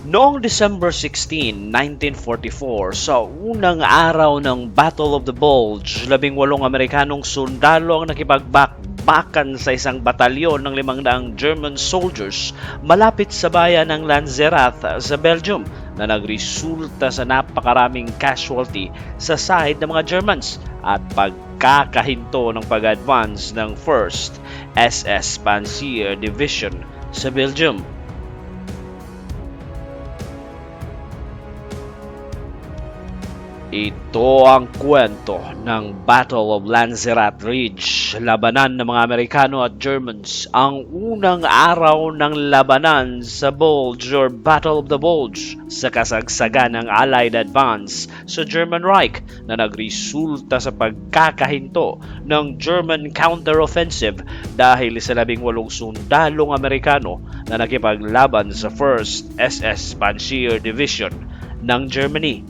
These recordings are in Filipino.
Noong December 16, 1944, sa unang araw ng Battle of the Bulge, labing walong Amerikanong sundalo ang nakipagbakbakan sa isang batalyon ng limang daang German soldiers malapit sa bayan ng Lanzerat sa Belgium na nagresulta sa napakaraming casualty sa side ng mga Germans at pagkakahinto ng pag-advance ng 1st SS Panzer Division sa Belgium. Ito ang kwento ng Battle of Lanzerat Ridge, labanan ng mga Amerikano at Germans, ang unang araw ng labanan sa Bulge or Battle of the Bulge sa kasagsagan ng Allied Advance sa German Reich na nagresulta sa pagkakahinto ng German counteroffensive dahil sa labing walong sundalong Amerikano na nakipaglaban sa 1st SS Panzer Division ng Germany.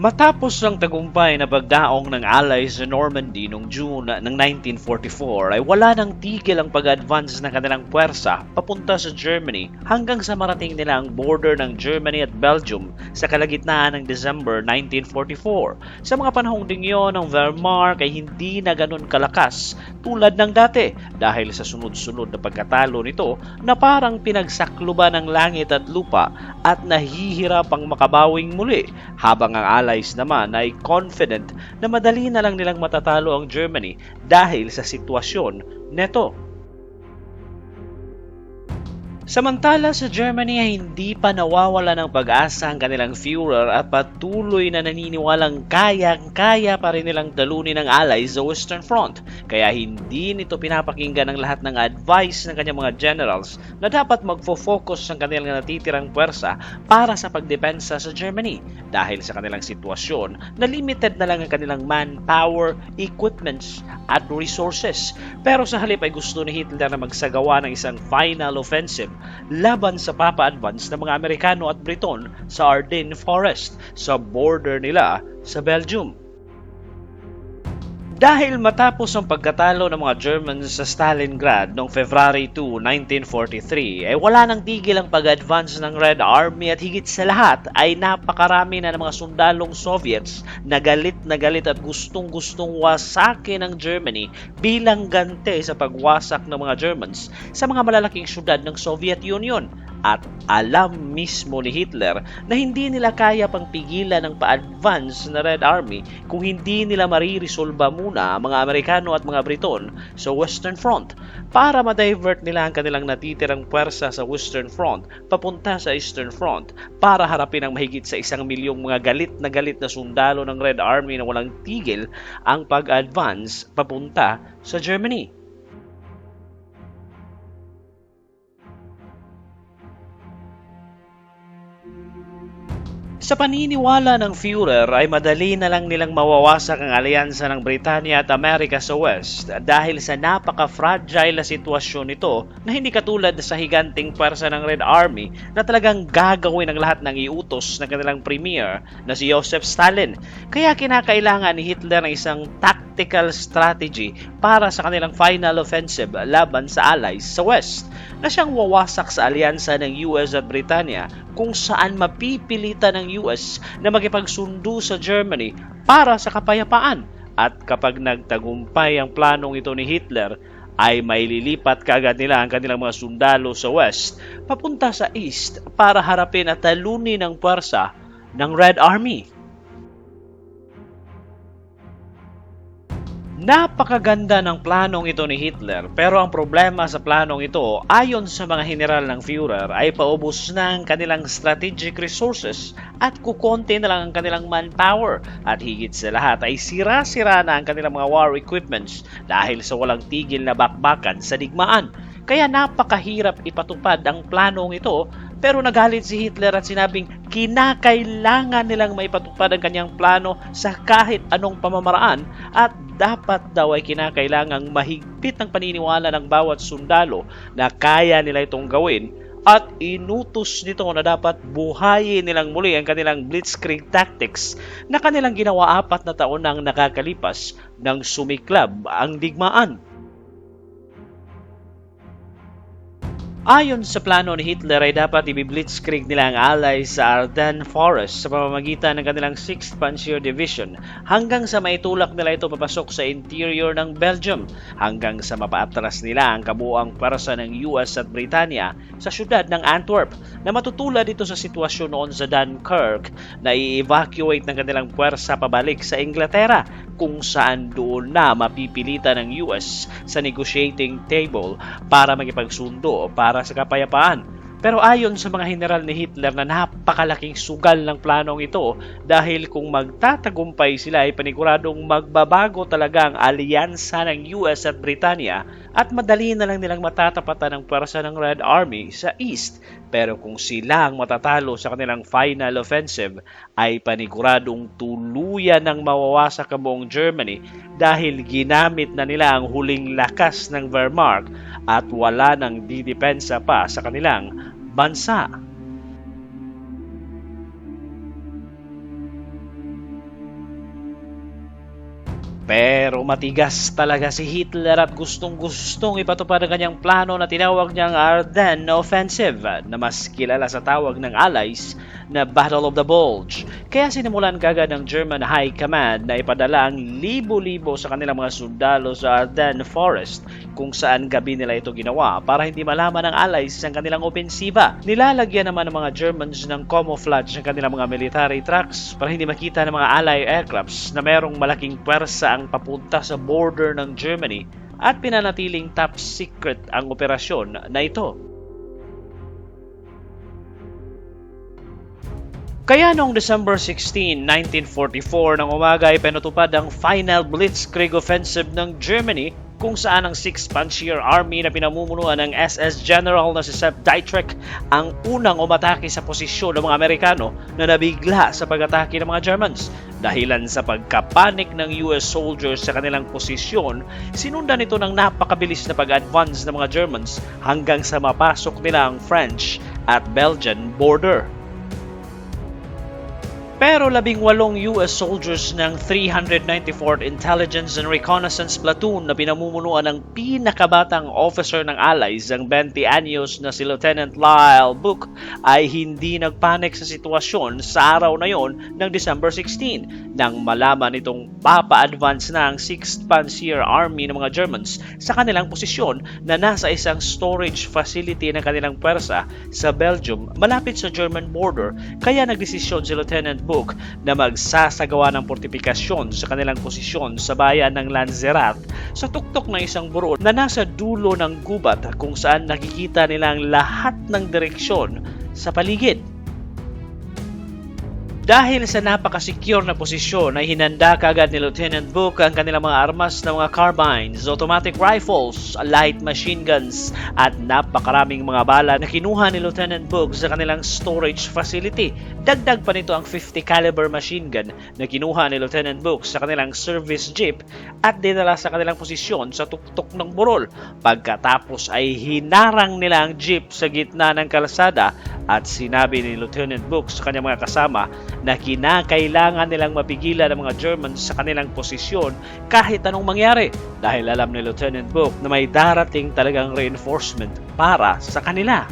Matapos ang tagumpay na pagdaong ng Allies sa Normandy noong June ng 1944 ay wala nang tigil ang pag-advance ng kanilang puwersa papunta sa Germany hanggang sa marating nila ang border ng Germany at Belgium sa kalagitnaan ng December 1944. Sa mga panahong ding yon, ang Wehrmacht ay hindi na ganun kalakas tulad ng dati dahil sa sunod-sunod na pagkatalo nito na parang pinagsakluban ng langit at lupa at nahihirap ang makabawing muli habang ang allies naman ay confident na madali na lang nilang matatalo ang Germany dahil sa sitwasyon neto. Samantala sa Germany ay hindi pa nawawala ng pag-asa ang kanilang Führer at patuloy na naniniwalang kayang-kaya pa rin nilang talunin ang Allies sa Western Front. Kaya hindi nito pinapakinggan ng lahat ng advice ng kanyang mga generals na dapat magfo-focus ang kanilang natitirang puwersa para sa pagdepensa sa Germany dahil sa kanilang sitwasyon na limited na lang ang kanilang manpower, equipments at resources. Pero sa halip ay gusto ni Hitler na magsagawa ng isang final offensive laban sa papa-advance ng mga Amerikano at Briton sa Ardennes Forest sa border nila sa Belgium. Dahil matapos ang pagkatalo ng mga Germans sa Stalingrad noong February 2, 1943, ay wala nang tigil ang pag-advance ng Red Army at higit sa lahat ay napakarami na ng mga sundalong Soviets na galit na galit at gustong-gustong wasakin ng Germany bilang gante sa pagwasak ng mga Germans sa mga malalaking syudad ng Soviet Union at alam mismo ni Hitler na hindi nila kaya pang pigilan ng pa-advance na Red Army kung hindi nila mariresolba muna ang mga Amerikano at mga Briton sa Western Front para ma-divert nila ang kanilang natitirang puwersa sa Western Front papunta sa Eastern Front para harapin ang mahigit sa isang milyong mga galit na galit na sundalo ng Red Army na walang tigil ang pag-advance papunta sa Germany. Sa paniniwala ng Führer ay madali na lang nilang mawawasak ang alyansa ng Britanya at Amerika sa West dahil sa napaka-fragile na sitwasyon nito na hindi katulad sa higanting pwersa ng Red Army na talagang gagawin ang lahat ng iutos ng kanilang premier na si Joseph Stalin. Kaya kinakailangan ni Hitler ng isang tactical strategy para sa kanilang final offensive laban sa allies sa West na siyang wawasak sa alyansa ng US at Britanya kung saan mapipilitan ng US na makipagsundo sa Germany para sa kapayapaan. At kapag nagtagumpay ang planong ito ni Hitler, ay maililipat kaagad nila ang kanilang mga sundalo sa West papunta sa East para harapin at talunin ang puwersa ng Red Army. Napakaganda ng planong ito ni Hitler pero ang problema sa planong ito ayon sa mga general ng Führer ay paubos na ang kanilang strategic resources at kukonti na lang ang kanilang manpower at higit sa lahat ay sira-sira na ang kanilang mga war equipments dahil sa walang tigil na bakbakan sa digmaan. Kaya napakahirap ipatupad ang planong ito pero nagalit si Hitler at sinabing kinakailangan nilang maipatupad ang kanyang plano sa kahit anong pamamaraan at dapat daw ay kinakailangang mahigpit ang paniniwala ng bawat sundalo na kaya nila itong gawin at inutos nito na dapat buhayin nilang muli ang kanilang blitzkrieg tactics na kanilang ginawa apat na taon nang nakakalipas nang sumiklab ang digmaan. Ayon sa plano ni Hitler ay dapat ibiblitzkrieg nila ang allies sa Ardennes Forest sa pamamagitan ng kanilang 6th Panzer Division hanggang sa maitulak nila ito papasok sa interior ng Belgium hanggang sa mapaatras nila ang kabuang pwersa ng US at Britanya sa syudad ng Antwerp na matutulad dito sa sitwasyon noon sa Dunkirk na i-evacuate ng kanilang pwersa pabalik sa Inglaterra kung saan doon na mapipilitan ng US sa negotiating table para magipagsundo para sa kapayapaan. Pero ayon sa mga general ni Hitler na napakalaking sugal ng planong ito dahil kung magtatagumpay sila ay paniguradong magbabago talaga ang alyansa ng US at Britanya at madali na lang nilang matatapatan ang pwersa ng Red Army sa East. Pero kung sila ang matatalo sa kanilang final offensive ay paniguradong tuluyan ng mawawasak ang Germany dahil ginamit na nila ang huling lakas ng Wehrmacht at wala nang didepensa pa sa kanilang bansa. Pero matigas talaga si Hitler at gustong-gustong ipatupad ang kanyang plano na tinawag niyang Ardennes Offensive na mas kilala sa tawag ng Allies na Battle of the Bulge. Kaya sinimulan kagad ng German High Command na ipadala ang libo-libo sa kanilang mga sundalo sa Ardennes Forest kung saan gabi nila ito ginawa para hindi malaman ng Allies ang kanilang opensiba. Nilalagyan naman ng mga Germans ng camouflage ng kanilang mga military trucks para hindi makita ng mga Ally aircrafts na merong malaking pwersa ang papunta sa border ng Germany at pinanatiling top secret ang operasyon na ito. Kaya noong December 16, 1944 ng umaga ay pinatupad ang final Blitzkrieg Offensive ng Germany kung saan ang 6th Panzer Army na pinamumunuan ng SS General na si Sepp Dietrich ang unang umatake sa posisyon ng mga Amerikano na nabigla sa pag-atake ng mga Germans. Dahilan sa pagkapanik ng US soldiers sa kanilang posisyon, sinundan ito ng napakabilis na pag-advance ng mga Germans hanggang sa mapasok nila ang French at Belgian border. Pero labing walong US soldiers ng 394th Intelligence and Reconnaissance Platoon na pinamumunuan ng pinakabatang officer ng Allies, ang 20 anyos na si Lieutenant Lyle Book, ay hindi nagpanik sa sitwasyon sa araw na yon ng December 16 nang malaman itong papa-advance na ang 6th Panzer Army ng mga Germans sa kanilang posisyon na nasa isang storage facility ng kanilang pwersa sa Belgium malapit sa German border kaya nagdesisyon si Lieutenant Book na magsasagawa ng fortifikasyon sa kanilang posisyon sa bayan ng Lanzerat sa tuktok ng isang burol na nasa dulo ng gubat kung saan nakikita nila ang lahat ng direksyon sa paligid. Dahil sa napaka-secure na posisyon ay hinanda kagad ni Lieutenant Book ang kanilang mga armas na mga carbines, automatic rifles, light machine guns at napakaraming mga bala na kinuha ni Lieutenant Book sa kanilang storage facility. Dagdag pa nito ang 50 caliber machine gun na kinuha ni Lieutenant Book sa kanilang service jeep at dinala sa kanilang posisyon sa tuktok ng burol. Pagkatapos ay hinarang nila ang jeep sa gitna ng kalsada at sinabi ni Lieutenant Book sa kanyang mga kasama na kinakailangan nilang mapigilan ang mga Germans sa kanilang posisyon kahit anong mangyari dahil alam ni Lieutenant Book na may darating talagang reinforcement para sa kanila.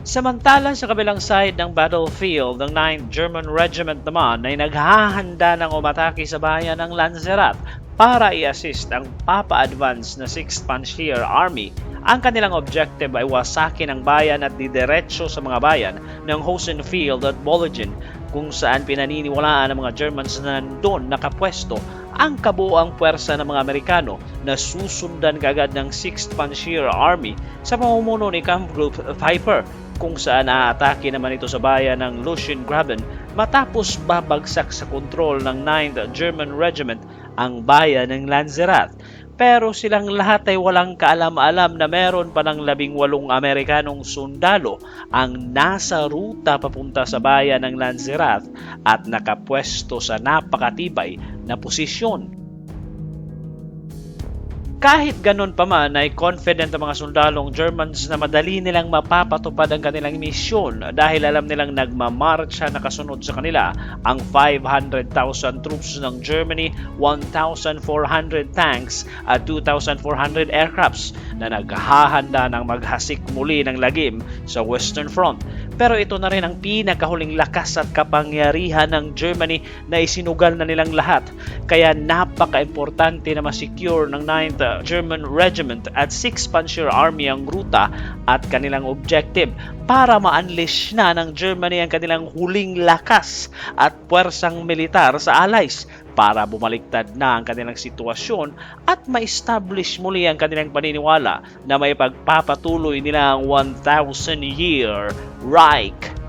Samantala sa kabilang side ng battlefield, ng 9th German Regiment naman ay naghahanda ng umatake sa bayan ng Lanzerat para i-assist ang papa-advance na 6th Panzer Army. Ang kanilang objective ay wasakin ang bayan at didiretso sa mga bayan ng Hosenfield at Bologin kung saan pinaniniwalaan ng mga Germans na nandun nakapwesto ang kabuoang puwersa ng mga Amerikano na susundan kagad ng 6th Panzer Army sa pamumuno ni Kampfgruppe Viper kung saan aatake naman ito sa bayan ng Luciengraben matapos babagsak sa kontrol ng 9th German Regiment ang bayan ng Lanzerat. pero silang lahat ay walang kaalam-alam na meron pa ng labing walong Amerikanong sundalo ang nasa ruta papunta sa bayan ng Lanzarote at nakapwesto sa napakatibay na posisyon. Kahit ganun pa man ay confident ang mga sundalong Germans na madali nilang mapapatupad ang kanilang misyon dahil alam nilang nagmamarcha na kasunod sa kanila ang 500,000 troops ng Germany, 1,400 tanks at 2,400 aircrafts na naghahanda ng maghasik muli ng lagim sa Western Front. Pero ito na rin ang pinakahuling lakas at kapangyarihan ng Germany na isinugal na nilang lahat. Kaya napaka-importante na masecure ng 9th German Regiment at 6th Panzer Army ang ruta at kanilang objective para ma-unleash na ng Germany ang kanilang huling lakas at puwersang militar sa Allies para bumaliktad na ang kanilang sitwasyon at ma-establish muli ang kanilang paniniwala na may pagpapatuloy nila ang 1,000-year Reich.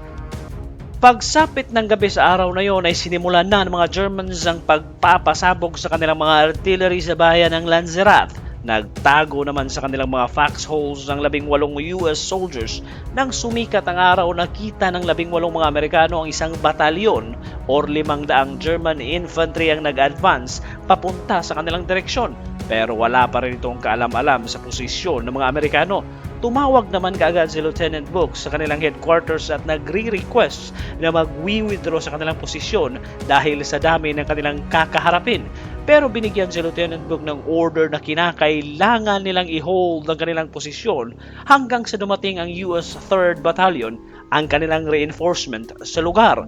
Pagsapit ng gabi sa araw na yon ay sinimulan na ng mga Germans ang pagpapasabog sa kanilang mga artillery sa bayan ng Lanzarote. Nagtago naman sa kanilang mga foxholes ng labing walong US soldiers nang sumikat ang araw nakita ng labing walong mga Amerikano ang isang batalyon or limang daang German infantry ang nag-advance papunta sa kanilang direksyon. Pero wala pa rin itong kaalam-alam sa posisyon ng mga Amerikano Tumawag naman kaagad si Lieutenant Book sa kanilang headquarters at nagre-request na mag-withdraw sa kanilang posisyon dahil sa dami ng kanilang kakaharapin. Pero binigyan si Lieutenant Book ng order na kinakailangan nilang i-hold ang kanilang posisyon hanggang sa dumating ang US 3rd Battalion, ang kanilang reinforcement sa lugar.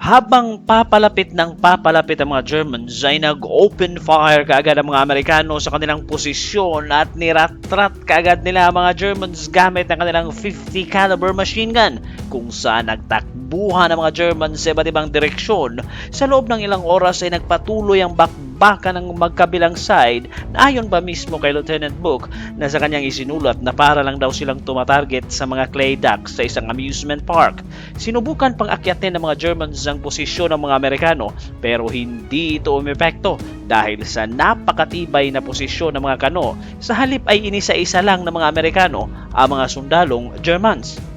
Habang papalapit ng papalapit ang mga Germans ay nag-open fire kaagad ang mga Amerikano sa kanilang posisyon at niratrat kaagad nila ang mga Germans gamit ang kanilang 50 caliber machine gun kung saan nagtakbuhan ang mga Germans sa iba't ibang direksyon. Sa loob ng ilang oras ay nagpatuloy ang bakbakan ng magkabilang side na ayon pa mismo kay Lieutenant Book na sa kanyang isinulat na para lang daw silang tumatarget sa mga clay ducks sa isang amusement park. Sinubukan pang akyatin ng mga Germans ang posisyon ng mga Amerikano pero hindi ito umepekto dahil sa napakatibay na posisyon ng mga kano sa halip ay inisa-isa lang ng mga Amerikano ang mga sundalong Germans.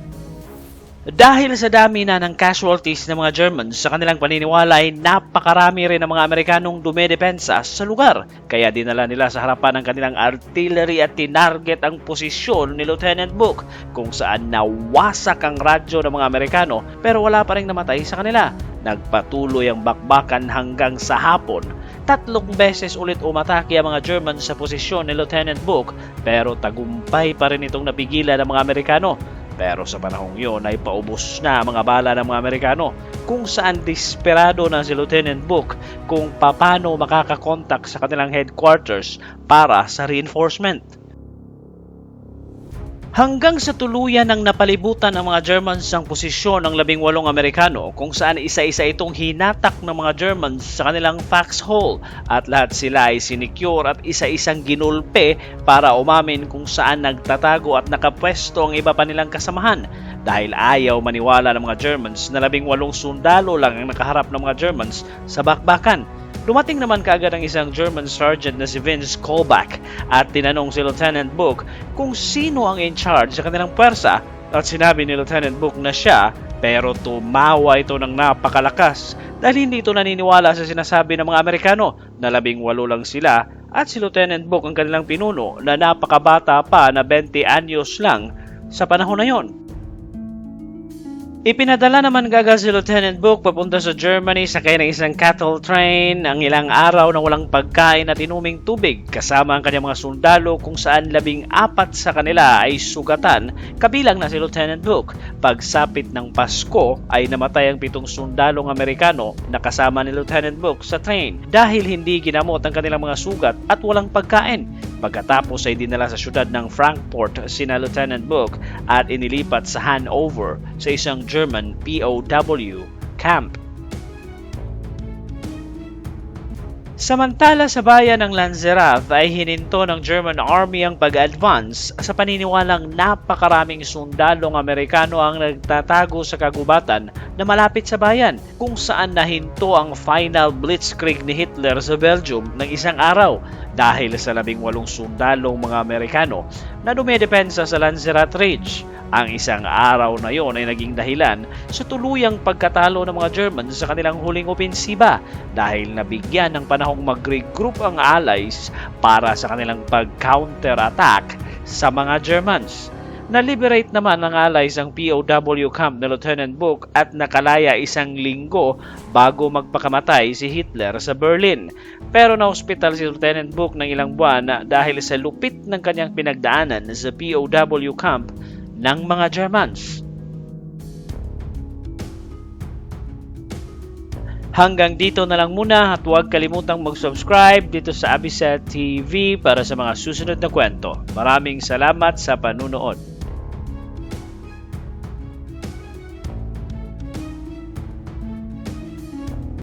Dahil sa dami na ng casualties ng mga Germans sa kanilang paniniwala ay napakarami rin ng mga Amerikanong dumedepensa sa lugar. Kaya dinala nila sa harapan ng kanilang artillery at tinarget ang posisyon ni Lieutenant Book kung saan nawasak ang radyo ng mga Amerikano pero wala pa rin namatay sa kanila. Nagpatuloy ang bakbakan hanggang sa hapon. Tatlong beses ulit umatake ang mga Germans sa posisyon ni Lieutenant Book pero tagumpay pa rin itong napigilan ng mga Amerikano. Pero sa panahong yun ay paubos na mga bala ng mga Amerikano kung saan desperado na si Lieutenant Book kung paano makakakontak sa kanilang headquarters para sa reinforcement. Hanggang sa tuluyan ng napalibutan ng mga Germans ang posisyon ng labing walong Amerikano kung saan isa-isa itong hinatak ng mga Germans sa kanilang foxhole. At lahat sila ay sinicure at isa-isang ginulpe para umamin kung saan nagtatago at nakapwesto ang iba pa nilang kasamahan. Dahil ayaw maniwala ng mga Germans na labing walong sundalo lang ang nakaharap ng mga Germans sa bakbakan Dumating naman kaagad ang isang German sergeant na si Vince Kolbach at tinanong si Lieutenant Book kung sino ang in charge sa kanilang pwersa at sinabi ni Lieutenant Book na siya pero tumawa ito ng napakalakas dahil hindi ito naniniwala sa sinasabi ng mga Amerikano na labing walo lang sila at si Lieutenant Book ang kanilang pinuno na napakabata pa na 20 anyos lang sa panahon na yon. Ipinadala naman gaga si Lieutenant Book papunta sa Germany sakay ng isang cattle train ang ilang araw na walang pagkain at inuming tubig kasama ang kanyang mga sundalo kung saan labing apat sa kanila ay sugatan kabilang na si Lieutenant Book. Pagsapit ng Pasko ay namatay ang pitong sundalong Amerikano na kasama ni Lieutenant Book sa train dahil hindi ginamot ang kanilang mga sugat at walang pagkain. Pagkatapos ay dinala sa syudad ng Frankfurt sina Lieutenant Book at inilipat sa Hanover sa isang German POW camp. Samantala sa bayan ng Lanzerath ay hininto ng German Army ang pag-advance sa paniniwalang napakaraming sundalong Amerikano ang nagtatago sa kagubatan na malapit sa bayan kung saan nahinto ang final blitzkrieg ni Hitler sa Belgium ng isang araw dahil sa labing walong sundalong mga Amerikano na dumedepensa sa Lanzerath Ridge. Ang isang araw na yon ay naging dahilan sa tuluyang pagkatalo ng mga German sa kanilang huling opensiba dahil nabigyan ng panahong mag-regroup ang Allies para sa kanilang pag-counter-attack sa mga Germans. Na-liberate naman ng Allies ang POW camp ni Lieutenant Book at nakalaya isang linggo bago magpakamatay si Hitler sa Berlin. Pero na-hospital si Lieutenant Book ng ilang buwan dahil sa lupit ng kanyang pinagdaanan sa POW camp ng mga Germans. Hanggang dito na lang muna at huwag kalimutang mag-subscribe dito sa Abiset TV para sa mga susunod na kwento. Maraming salamat sa panunood.